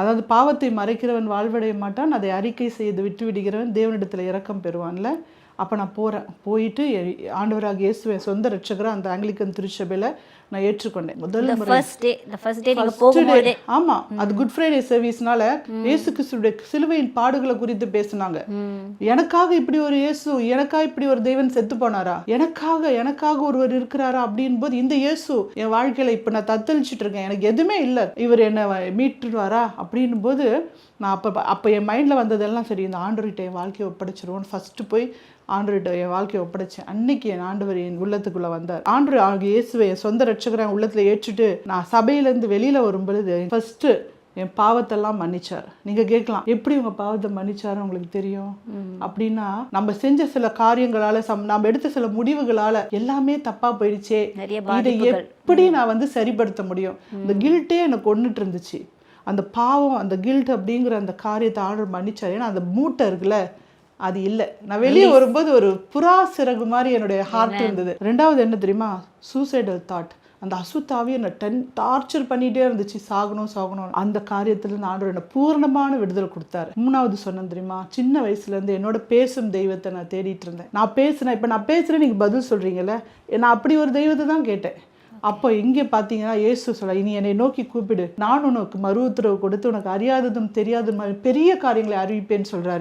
அதாவது பாவத்தை மறைக்கிறவன் வாழ்வடைய மாட்டான் அதை அறிக்கை செய்து விட்டு விடுகிறவன் தேவனிடத்தில் இரக்கம் பெறுவான்ல. அப்போ நான் போகிறேன் போயிட்டு ஆண்டவராக இயேசுவை சொந்த ரட்சகராக அந்த ஆங்கிலிக்கன் திருச்சபையில் நான் ஏற்றுக்கொண்டேன். முதல் இந்த முறை. ஃபர்ஸ்ட் டே இந்த ஃபர்ஸ்ட் டே நீங்க First போகும்போதே. day. ஆமா அது குட் ஃப்ரைடே சர்வீஸ்னால இயேசு கிறிஸ்துடைய சிலுவையின் பாடுகளை குறித்து பேசுனாங்க. எனக்காக இப்படி ஒரு இயேசு எனக்காக இப்படி ஒரு தெய்வன் செத்து போனாரா? எனக்காக எனக்காக ஒருவர் இருக்கிறாரா அப்படின் போது இந்த இயேசு என் வாழ்க்கையில இப்ப நான் தத்தளிச்சிட்டு இருக்கேன். எனக்கு எதுவுமே இல்லை. இவர் என்ன மீட்டுருவாரா அப்படின் போது நான் அப்போ அப்போ என் மைண்டில் வந்ததெல்லாம் சரி இந்த ஆண்டவர்கிட்ட என் வாழ்க்கையை ஒப்படைச்சிருவோன்னு ஃபஸ்ட்டு போய் ஆண்டவர்கிட்ட என் வாழ்க்கையை ஒப்படைச்சேன். அன்னைக்கு என் ஆண்டவர் என் உள்ளத்துக்குள்ள வந்தார். ஆண்டவர் ஆகிய இயேசுவை என் சொந்த ரட்சகரை என் உள்ளத்துல ஏற்றுட்டு நான் சபையிலேருந்து வெளியில வரும் பொழுது ஃபர்ஸ்ட் என் பாவத்தெல்லாம் மன்னிச்சார். நீங்க கேட்கலாம் எப்படி உங்க பாவத்தை மன்னிச்சாரு உங்களுக்கு தெரியும்? அப்படின்னா நம்ம செஞ்ச சில காரியங்களால சம் நம்ம எடுத்த சில முடிவுகளால எல்லாமே தப்பா போயிடுச்சே. இதை எப்படி நான் வந்து சரிப்படுத்த முடியும்? இந்த கில்ட்டே எனக்கு கொண்டுட்டு இருந்துச்சு. அந்த பாவம் அந்த கில்ட் அப்படிங்கிற அந்த காரியத்தை ஆர்டர் மன்னிச்சாரு. ஏன்னா அந்த மூட்டை இருக்குல்ல அது இல்லை. நான் வெளியே வரும்போது ஒரு புறா சிறகு மாதிரி என்னுடைய ஹார்ட் இருந்தது. ரெண்டாவது என்ன தெரியுமா? சூசைடல் தாட் அந்த அசுத்தாவே என்னை டென் டார்ச்சர் பண்ணிட்டே இருந்துச்சு. சாகணும் சாகணும். அந்த காரியத்துல இருந்து ஆண்டவர் என்னை பூர்ணமான விடுதலை கொடுத்தாரு. மூணாவது சொன்னேன் தெரியுமா? சின்ன வயசுல இருந்து என்னோட பேசும் தெய்வத்தை நான் தேடிட்டு இருந்தேன். நான் பேசுனேன். இப்போ நான் பேசுறேன் நீங்க பதில் சொல்றீங்கல்ல நான் அப்படி ஒரு தெய்வத்தை தான் கேட்டேன். அப்போ இங்கே பார்த்தீங்கன்னா இயேசு சொல்ல இனி என்னை நோக்கி கூப்பிடு. நான் உனக்கு மறு உத்தரவு கொடுத்து உனக்கு அறியாததும் தெரியாததும் பெரிய காரியங்களை அறிவிப்பேன்னு சொல்றாரு.